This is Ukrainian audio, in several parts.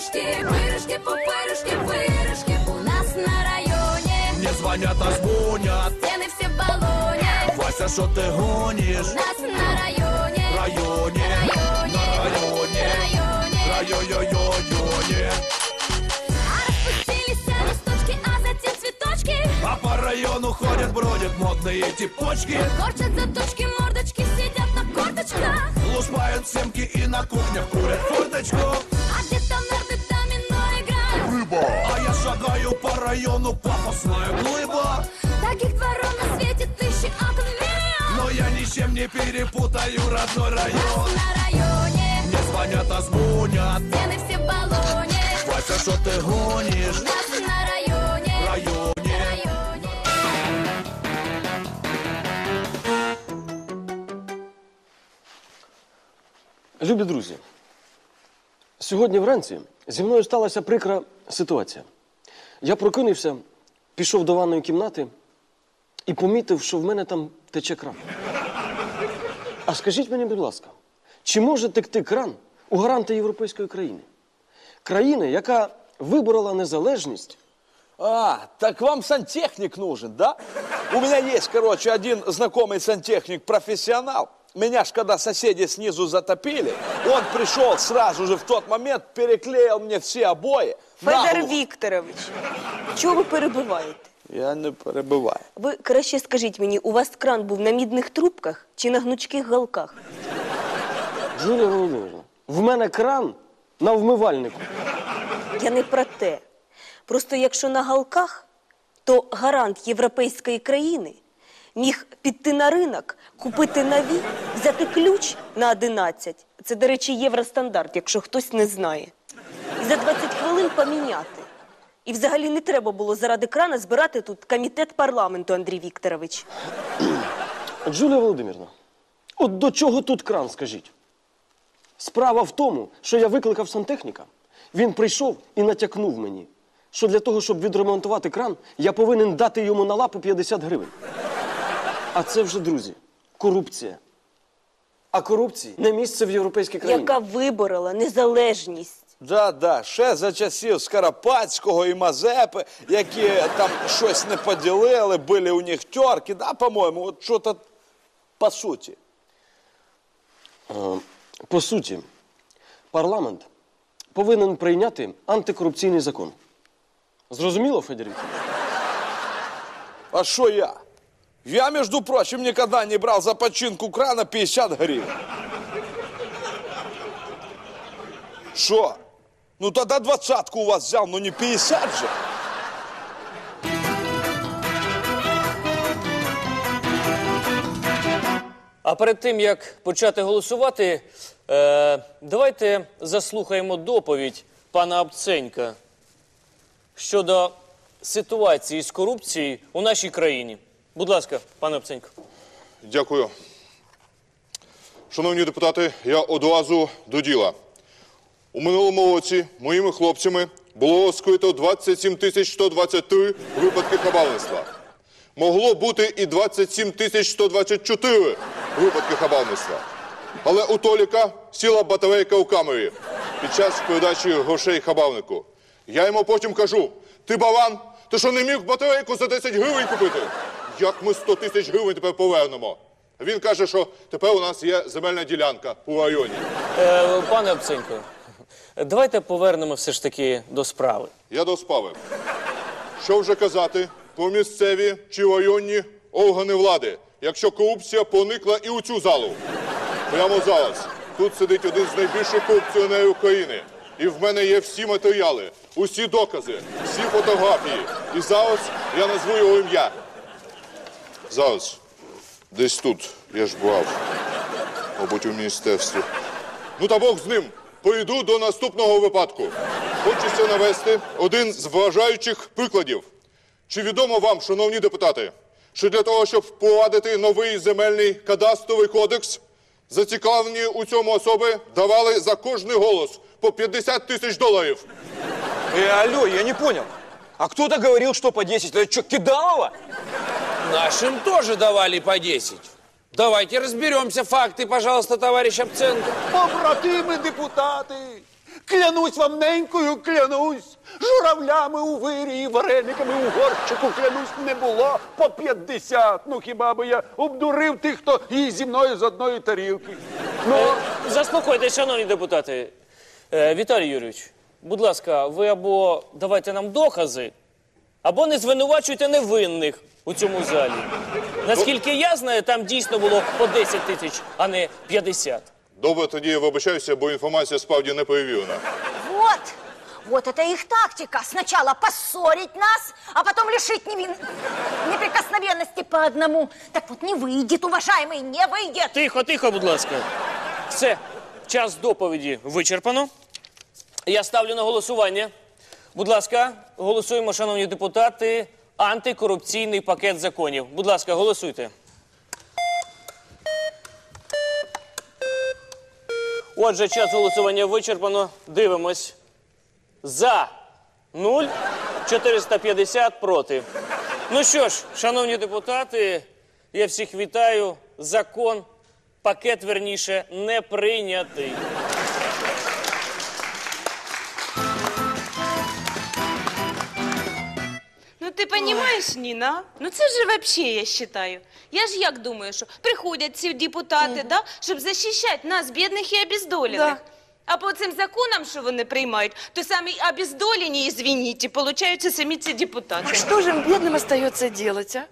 пупырышки, пырышки, пупырышки, пырышки у нас на районе. Мне звонят, а звонят Стены все в баллоне. Вася, что ты гонишь? У нас на районе. Районе, районе, на районе, районе. райо-йо-йо-йоне А распустились листочки, а затем цветочки. А по району ходят, бродят модные типочки Корчат заточки, мордочки, сидят на корточках. Лушпают семки и на кухнях курят форточку району, пафосная глыба Таких дворов на свете тысячи окон миллион. Но я ничем не перепутаю родной район На районе. Мне звонят, а звонят Стены все в баллоне. Вася, что ты гонишь? У нас на районе. Районе районе. Любі друзі, сьогодні вранці зі мною сталася прикра ситуація. Я прокинувся, пішов до ванної кімнати і помітив, що в мене там тече кран. А скажіть мені, будь ласка, чи може текти кран у гаранта європейської країни? Країни, яка виборола незалежність А, так вам сантехник нужен, да? У меня есть, короче, один знакомый сантехник, профессионал. Меня ж когда соседи снизу затопили, он пришел сразу же в тот момент, переклеил мне все обои. Федор наглухо. Вікторович, чого ви перебиваєте? Я не перебиваю. Ви краще скажіть мені, у вас кран був на мідних трубках чи на гнучких галках? Джулія Володимирівна, в мене кран на вмивальнику. Я не про те. Просто якщо на галках, то гарант європейської країни міг піти на ринок, купити нові, взяти ключ на 11. Це, до речі, євростандарт, якщо хтось не знає. І за 20 хвилин поміняти. І взагалі не треба було заради крана збирати тут комітет парламенту, Андрій Вікторович. Джулія Володимирівна, от до чого тут кран, скажіть? Справа в тому, що я викликав сантехніка. Він прийшов і натякнув мені, що для того, щоб відремонтувати кран, я повинен дати йому на лапу 50 гривень. А це вже, друзі, корупція. А корупції не місце в європейській країні. яка виборола незалежність. Да, да, ще за часів Скарапатського і Мазепи, які там щось не поділили, були у них терки, да, по-моєму, от що то по суті. По суті, парламент повинен прийняти антикорупційний закон. Зрозуміло, Федір Вікторович? А что я? Я, между прочим, никогда не брал за починку крана 50 гривен. Что? Ну тогда двадцатку у вас взял, но не 50 же. А перед тим як почати голосувати, е, давайте заслухаємо доповідь пана Абценька щодо ситуації з корупцією у нашій країні. Будь ласка, пане Абценько. Дякую. Шановні депутати, я одразу до діла. У минулому році моїми хлопцями було розкрито 27 тисяч 123 випадки хабарництва. Могло бути і 27 тисяч 124 випадки хабарництва. Але у Толіка сіла батарейка у камері під час передачі грошей хабарнику. Я йому потім кажу: ти балан, ти що не міг батарейку за 10 гривень купити? Як ми 100 тисяч гривень тепер повернемо? Він каже, що тепер у нас є земельна ділянка у районі. Е, пане Абценько, давайте повернемо все ж таки до справи. Я до справи. Що вже казати про місцеві чи районні органи влади, якщо корупція проникла і у цю залу? Прямо зараз. Тут сидить один з найбільших корупціонерів України. І в мене є всі матеріали, усі докази, всі фотографії. І зараз я назву його ім'я. Зараз. Десь тут я ж брав. Мабуть, у міністерстві. Ну та Бог з ним. Пойду до наступного випадку. Хочеться навести один з вражаючих прикладів. Чи відомо вам, шановні депутати, що для того, щоб впровадити новий земельний кадастровий кодекс, зацікавлені у цьому особи давали за кожний голос по 50 тисяч доларів. Э, алло, я не понял. А кто-то говорил, что по 10. Это что, Кидалова? Нашим тоже давали по 10. Давайте разберемся. Факты, пожалуйста, товарищ Абценко. Побратими депутати! Клянусь вам ненькою, клянусь. Журавлями у вирі і варениками у горщику, клянусь, не було по 50. Ну хіба би я обдурив тих, хто їсть зі мною з одної тарілки. Ну, Е, Заспокойтесь, шановні депутати. Е, Віталій Юрійович, будь ласка, ви або давайте нам докази, або не звинувачуйте невинних у цьому залі. Наскільки я знаю, там дійсно було по 10 тисяч, а не 50. Добре, тоді я вибачаюся, бо інформація справді не перевірена. Вот, вот это их тактика. Сначала поссорить нас, а потом лишить невин... неприкосновенности по одному. Так вот не выйдет, уважаемый, не выйдет. Тихо, тихо, будь ласка. Все, час доповіді вичерпано. Я ставлю на голосування. Будь ласка, голосуємо, шановні депутати, антикорупційний пакет законів. Будь ласка, голосуйте. Отже, час голосування вичерпано. Дивимось. За 0, 450 проти. Ну що ж, шановні депутати, я всіх вітаю. Закон, пакет верніше, не прийнятий. Ну ти розумієш, Ніна? Ну це ж вообще, я вважаю. Я ж як думаю, що приходять ці депутати, да, щоб захищати нас, бідних і обездолених. Да. А по цим законам, що вони приймають, то самі обездолені, извините, получаються самі ці депутати. А что же им бедным остается делать, а?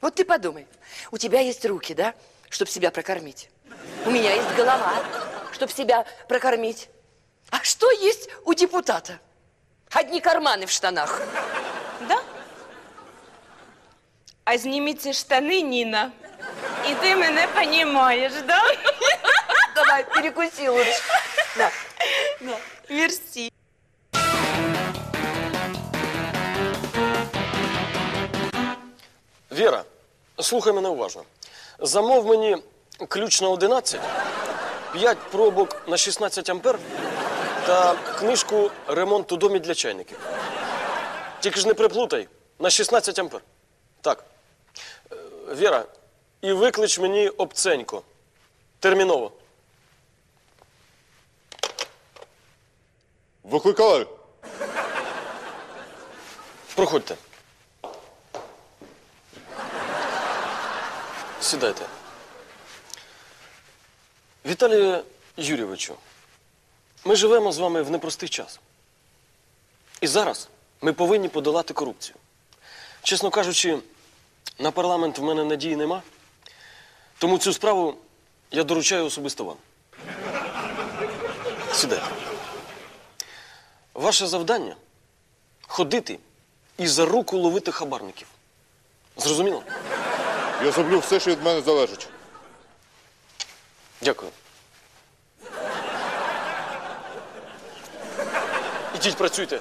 Вот ты подумай, у тебя есть руки, да, чтобы себя прокормить. У меня есть голова, чтобы себя прокормить. А что есть у депутата? Одни карманы в штанах. Да? А зніміть ці штани, Ніна. І ти мене розумієш, да? Давай, перекуси лучше. На. Мерсі. Віра, слухай мене уважно. Замов мені ключ на 11, 5 пробок на 16 ампер та книжку Ремонт у домі для чайників. Тільки ж не приплутай на 16 ампер. Так. Е, Віра, і виклич мені обценько. Терміново. Викликали? Проходьте. Сідайте. Віталію Юрійовичу, ми живемо з вами в непростий час. І зараз ми повинні подолати корупцію. Чесно кажучи, на парламент в мене надії нема, тому цю справу я доручаю особисто вам. Сідайте. Ваше завдання ходити і за руку ловити хабарників. Зрозуміло? Я зроблю все, що від мене залежить. Дякую. Ідіть працюйте.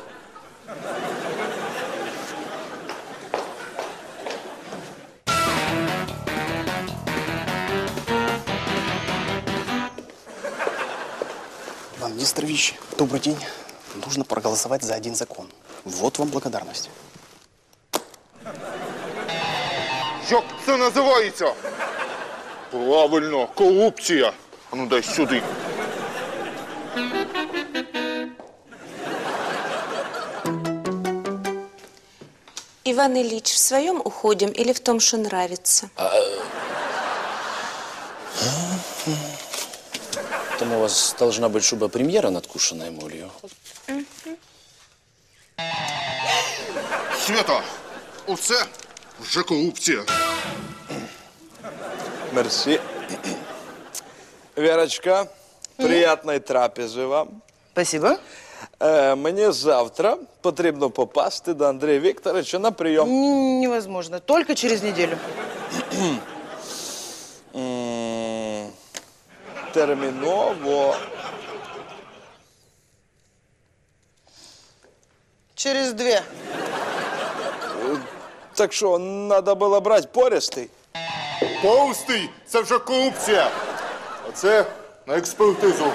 Иван Нестерович, добрый день. Нужно проголосовать за один закон. Вот вам благодарность. Як це називається? Правильно, корупція. А ну дай сюди. Иван Ильич, в своем уходим или в том, что нравится? Там у вас должна быть шуба премьера, надкушенная молью. Свята, оце вже корупція. Мерсі. Вірочка, приятної трапези вам. Спасибо. Е, мені завтра потрібно попасти до Андрія Вікторовича на прийом. Невозможно. Только через неделю. Терміново. Через две. Так що, треба було брати пористий? Повстий, це вже корупція. А це на експертизу.